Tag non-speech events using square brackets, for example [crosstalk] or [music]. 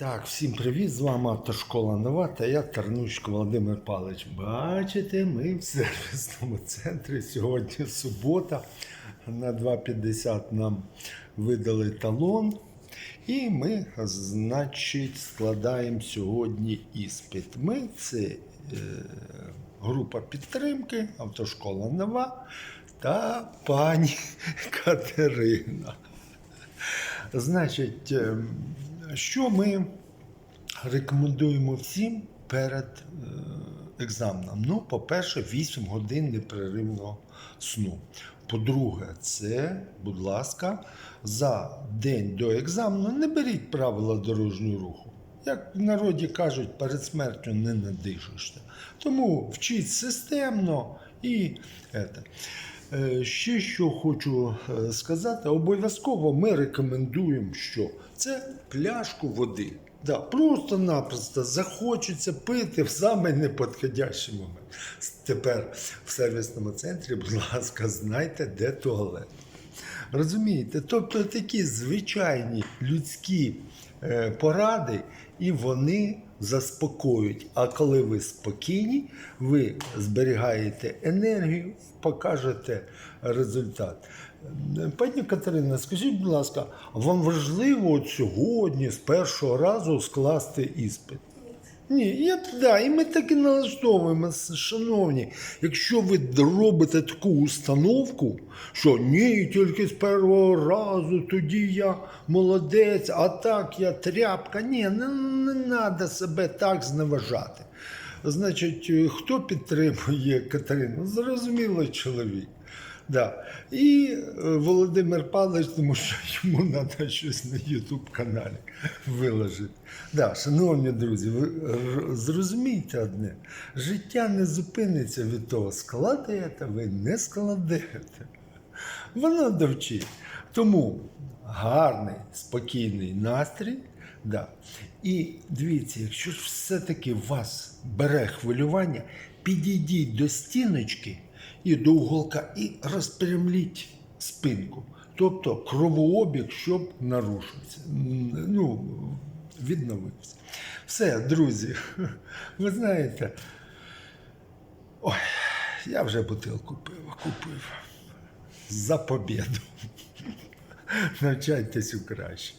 Так, всім привіт! З вами Автошкола Нова та я Тарнучко Володимир Павлович. Бачите, ми в сервісному центрі. Сьогодні субота. На 2.50 нам видали талон. І ми, значить, складаємо сьогодні іспит. Ми це е, група підтримки, автошкола Нова та пані [laughs] Катерина. Значить, ем, що ми рекомендуємо всім перед е, екзаменом? Ну, по-перше, 8 годин непреривного сну. По-друге, це, будь ласка, за день до екзамену не беріть правила дорожнього руху. Як в народі кажуть, перед смертю не надишишся. Тому вчіть системно і. Це. Е, Ще що хочу е, сказати, обов'язково ми рекомендуємо, що це пляшку води. Да, просто-напросто захочеться пити в самий неподходящий момент. Тепер в сервісному центрі, будь ласка, знайте, де туалет. Розумієте? Тобто такі звичайні людські поради, і вони заспокоюють. А коли ви спокійні, ви зберігаєте енергію, покажете результат. Е, Пані Катерина, скажіть, будь ласка, вам важливо от сьогодні з першого разу скласти іспит? Ні, я да, і ми так і налаштовуємо, шановні. Якщо ви робите таку установку, що ні, тільки з першого разу, тоді я молодець, а так я тряпка. Ні, не, не треба себе так зневажати. Значить, е, хто підтримує Катерину? Зрозуміло, чоловік. Да. І е, Володимир Павлович, тому що йому треба щось на Ютуб каналі виложити. Да, шановні друзі, ви р- зрозумійте одне: життя не зупиниться від того, складаєте ви, не складаєте. Воно довчить. Тому гарний, спокійний настрій. Да. І дивіться, якщо ж все-таки вас бере хвилювання, підійдіть до стіночки і до уголка і розпрямліть спинку. Тобто кровообіг, щоб нарушився. Ну, відновився. Все, друзі, [laughs] ви знаєте, ой, я вже бутилку пива купив. За побіду. [laughs] Навчайтесь у краще.